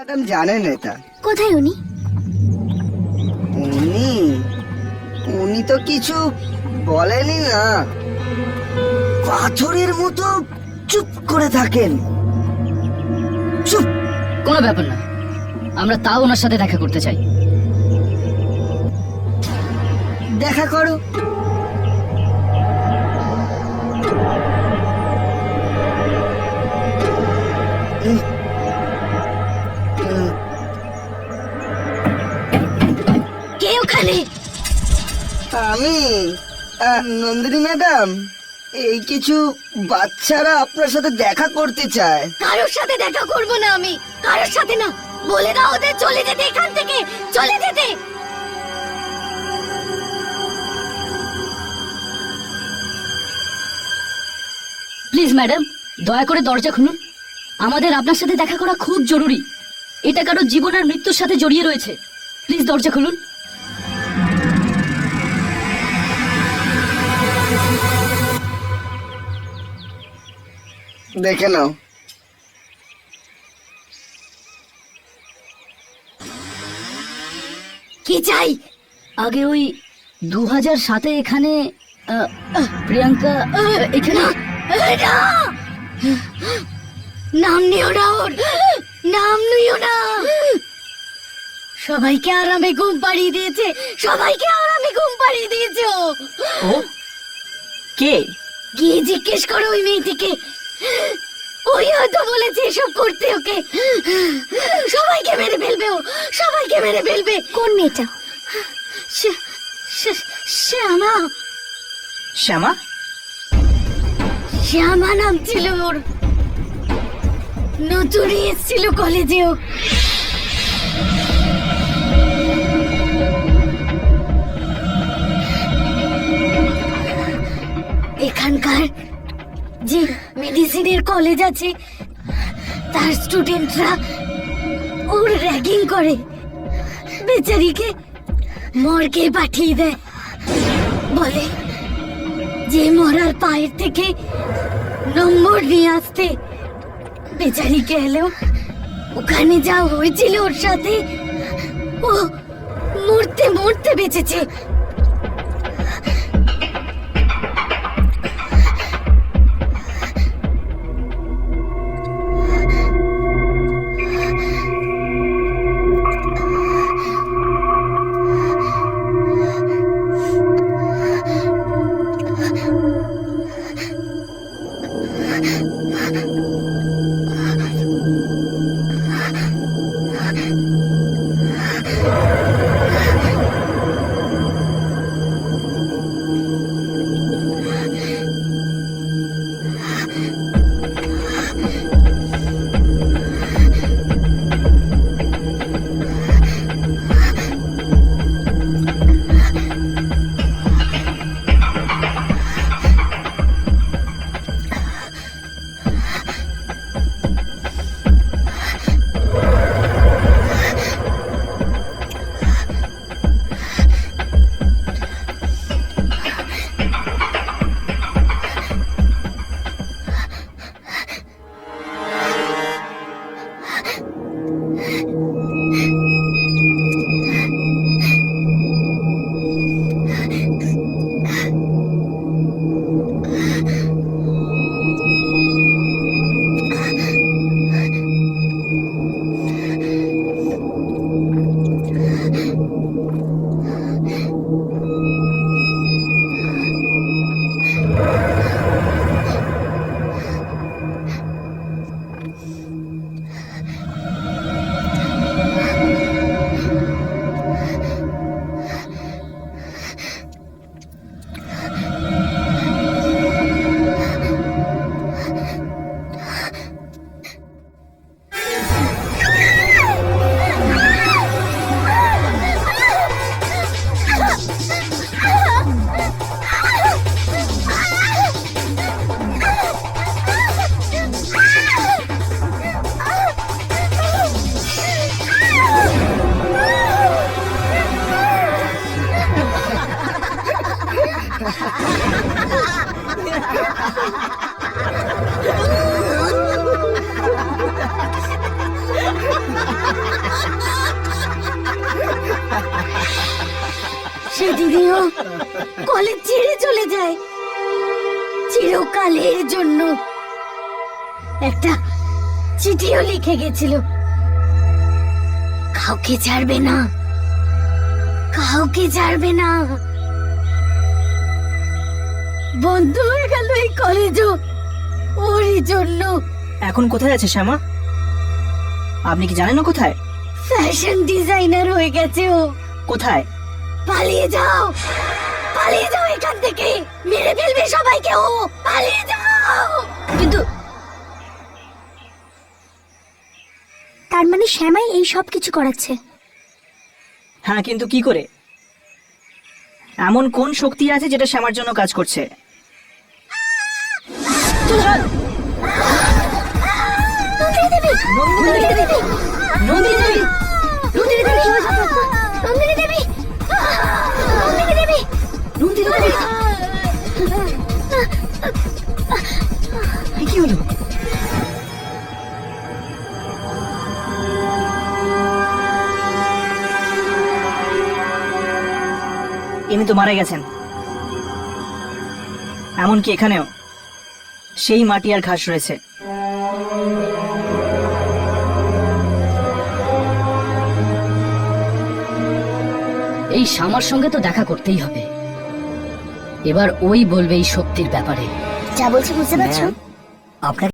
Madam জানেন এটা। কোথায় উনি? উনি উনি তো কিছু বলেনি না। পাথরের মতো চুপ করে থাকেন। চুপ। কোনো ব্যাপার না। আমরা তাও ওনার সাথে দেখা করতে চাই। দেখা করো। নন্দিনী ম্যাডাম এই কিছু বাচ্চারা আপনার সাথে দেখা করতে চায়। কারোর সাথে দেখা করব না আমি কারোর সাথে না। বলে দাও ওদের চলে যেতে এখান থেকে চলে যেতে। প্লিজ ম্যাডাম দয়া করে দরজা খুলুন। আমাদের আপনার সাথে দেখা করা খুব জরুরি। এটা কারও জীবন আর মৃত্যুর সাথে জড়িয়ে রয়েছে। প্লিজ দরজা খুলুন। দেখে নাও। কি চাই? আগে ওই দু হাজার সাতে এখানে প্রিয়াঙ্কা এখানে। নাম নিও না ওর! নাম নিও না! সবাইকে আরামে ঘুম পাড়িয়ে দিয়েছে! সবাইকে আরামে ঘুম পাড়িয়ে দিয়েছে ও? কে? গিয়ে জিজ্ঞেস করো ওই মেয়েটিকে! ওই হয়তো বলেছে এসব করতে ওকে। সবাইকে মেরে ফেলবে ও সবাইকে মেরে ফেলবে। কোন মেয়েটা? শ্যামা। শ্যামা? শ্যামা নাম ছিল ওর। নতুনই এসেছিল কলেজেও মেডিসিনের কলেজ আছে। তার স্টুডেন্টরা ওর র্যাগিং করে। বেচারিকে মর্গে পাঠিয়ে দেয়। বলে, যে মরার পায়ের থেকে নম্বর নিয়ে আসতে, বেচারিকে এলো। ওখানে যা হয়েছিল ওর সাথে, ও মরতে মরতে বেঁচেছে। Ooh. সেদিনও কলেজ ছেড়ে চলে যায়। চিরকালের জন্য একটা চিঠিও লিখে গেছিল। কাউকে ছাড়বে না। কাউকে ছাড়বে না। বন্ধ হয়ে গেল এই কলেজও। ওরই জন্য। এখন কোথায় আছে শ্যামা? আপনি কি জানেন না কোথায়? ফ্যাশন ডিজাইনার হয়ে গেছে ও। কোথায়? পালিয়ে যাও। পালিয়ে যাও এখান থেকে। মেরে ফেলবে সবাইকে ও। পালিয়ে যাও। কিন্তু তার মানে শ্যামাই এই সব কিছু করাচ্ছে। হ্যাঁ কিন্তু কি করে? এমন কোন শক্তি আছে যেটা শ্যামার জন্য কাজ করছে? নন্দিনী দেবী। নন্দিনী দেবী। নন্দিনী দেবী। নন্দিনী দেবী। ইনি তো মারা গেছেন। এমনকি এখানেও সেই মাটি আর ঘাস রয়েছে। এই শ্যামার সঙ্গে তো দেখা করতেই হবে। এবার ওই বলবে এই শক্তির ব্যাপারে। যা বলছি বুঝতে পারছ? আপনার